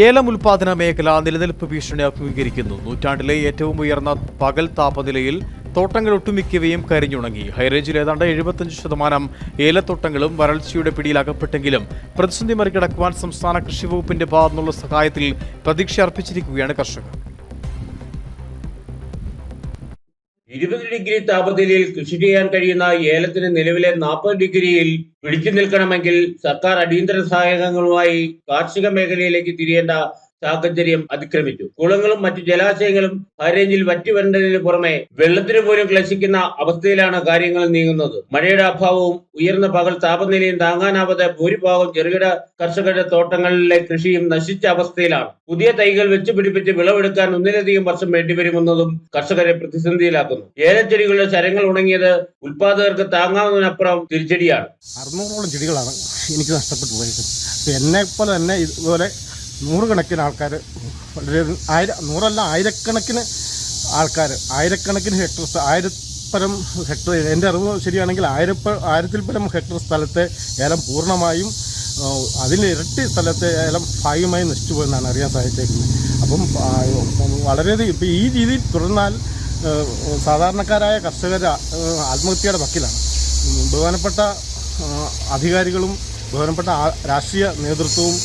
ഏലം ഉൽപാദന മേഖല നിലനിൽപ്പ് ഭീഷണി അഭിമുഖീകരിക്കുന്നു നൂറ്റാണ്ടിലെ ഏറ്റവും ഉയർന്ന പകൽ താപനിലയിൽ തോട്ടങ്ങൾ ഒട്ടുമിക്കവയും കരിഞ്ഞുണങ്ങി. ഹൈറേഞ്ചിൽ ഏതാണ്ട് എഴുപത്തഞ്ച് ശതമാനം ഏലത്തോട്ടങ്ങളും വരൾച്ചയുടെ പിടിയിൽ അകപ്പെട്ടെങ്കിലും പ്രതിസന്ധി മറികടക്കുവാൻ സംസ്ഥാന കൃഷി വകുപ്പിന്റെ ഭാഗത്തുനിന്നുള്ള സഹായത്തിൽ പ്രതീക്ഷ അർപ്പിച്ചിരിക്കുകയാണ് കർഷകർ. ഇരുപത് ഡിഗ്രി താപനിലയിൽ കൃഷി ചെയ്യാൻ കഴിയുന്ന ഏലത്തിന് നിലവിലെ നാൽപ്പത് ഡിഗ്രിയിൽ പിടിച്ചു നിൽക്കണമെങ്കിൽ സർക്കാർ അടിയന്തര സഹായങ്ങളുമായി കാർഷിക മേഖലയിലേക്ക് തിരിയേണ്ട സാഹചര്യം അതിക്രമിച്ചു. കുളങ്ങളും മറ്റു ജലാശയങ്ങളും ഹൈറേഞ്ചിൽ വറ്റിവരേണ്ടതിന് പുറമെ വെള്ളത്തിന് പോലും ക്ലശിക്കുന്ന അവസ്ഥയിലാണ് കാര്യങ്ങൾ നീങ്ങുന്നത്. മഴയുടെ അഭാവവും ഉയർന്ന പകൽ താപനിലയും താങ്ങാനാവാതെ ഭൂരിഭാഗം ചെറുകിട കർഷകരുടെ തോട്ടങ്ങളിലെ കൃഷിയും നശിച്ച അവസ്ഥയിലാണ്. പുതിയ തൈകൾ വെച്ചുപിടിപ്പിച്ച് വിളവെടുക്കാൻ ഒന്നിലധികം വർഷം വേണ്ടിവരുമെന്നതും കർഷകരെ പ്രതിസന്ധിയിലാക്കുന്നു. ഏലച്ചെടികളുടെ ശരങ്ങൾ ഉണങ്ങിയത് ഉൽപാദകർക്ക് താങ്ങാവുന്നതിനപ്പുറം തിരിച്ചടിയാണ്. അറുന്നൂറോളം ചെടികളാണ് എനിക്ക് നഷ്ടപ്പെട്ടു എന്നെ പോലെ തന്നെ ഇതുപോലെ നൂറുകണക്കിന് ആൾക്കാർ വളരെ ആയിര നൂറല്ല ആയിരക്കണക്കിന് ആൾക്കാർ ആയിരക്കണക്കിന് ഹെക്ടർ ആയിരപ്പരം ഹെക്ടർ എന്റെ അറിവ് ശരിയാണെങ്കിൽ ആയിരപ്പ ആയിരത്തിൽ പരം ഹെക്ടർ സ്ഥലത്തെ ഏലം പൂർണമായും അതിന്റെ ഇരട്ടി സ്ഥലത്തെ ഏലം ഭാഗ്യമായി നശിച്ചു പോയെന്നാണ് അറിയാൻ സാധിച്ചേക്കുന്നത്. അപ്പം വളരെയധികം ഇപ്പം ഈ രീതിയിൽ തുടർന്നാൽ സാധാരണക്കാരായ കർഷകർ ആത്മഹത്യയുടെ വക്കിലാണ്. ബഹുമാനപ്പെട്ട അധികാരികളും ബഹുമാനപ്പെട്ട രാഷ്ട്രീയ നേതൃത്വവും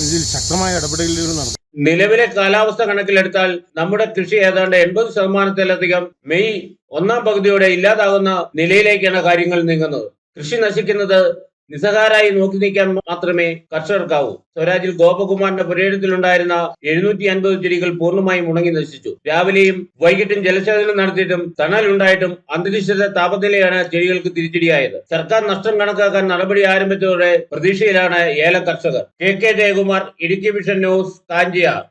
ഇതിൽ ശക്തമായ ഇടപെടലുകൾ നടത്തും നിലവിലെ കാലാവസ്ഥ കണക്കിലെടുത്താൽ നമ്മുടെ കൃഷി ഏതാണ്ട് എൺപത് ശതമാനത്തിലധികം മെയ് ഒന്നാം പകുതിയോടെ ഇല്ലാതാകുന്ന നിലയിലേക്കാണ് കാര്യങ്ങൾ നീങ്ങുന്നത്. കൃഷി നശിക്കുന്നത് നിസ്സഹാരായി നോക്കി നിൽക്കാൻ മാത്രമേ കർഷകർക്കാവൂ. സ്വരാജിൽ ഗോപകുമാറിന്റെ പുരയിടത്തിലുണ്ടായിരുന്ന എഴുന്നൂറ്റി അൻപത് ചെടികൾ പൂർണമായും ഉണങ്ങി നശിച്ചു. രാവിലെയും വൈകിട്ടും ജലസേചനം നടത്തിയിട്ടും തണലുണ്ടായിട്ടും അന്തരീക്ഷത്തെ താപനിലയാണ് ചെടികൾക്ക് തിരിച്ചടിയായത്. സർക്കാർ നഷ്ടം കണക്കാക്കാൻ നടപടി ആരംഭിച്ചതോടെ പ്രതീക്ഷയിലാണ് ഏല കർഷകർ K K Jayakumar Idukki vision news Kanchiyar.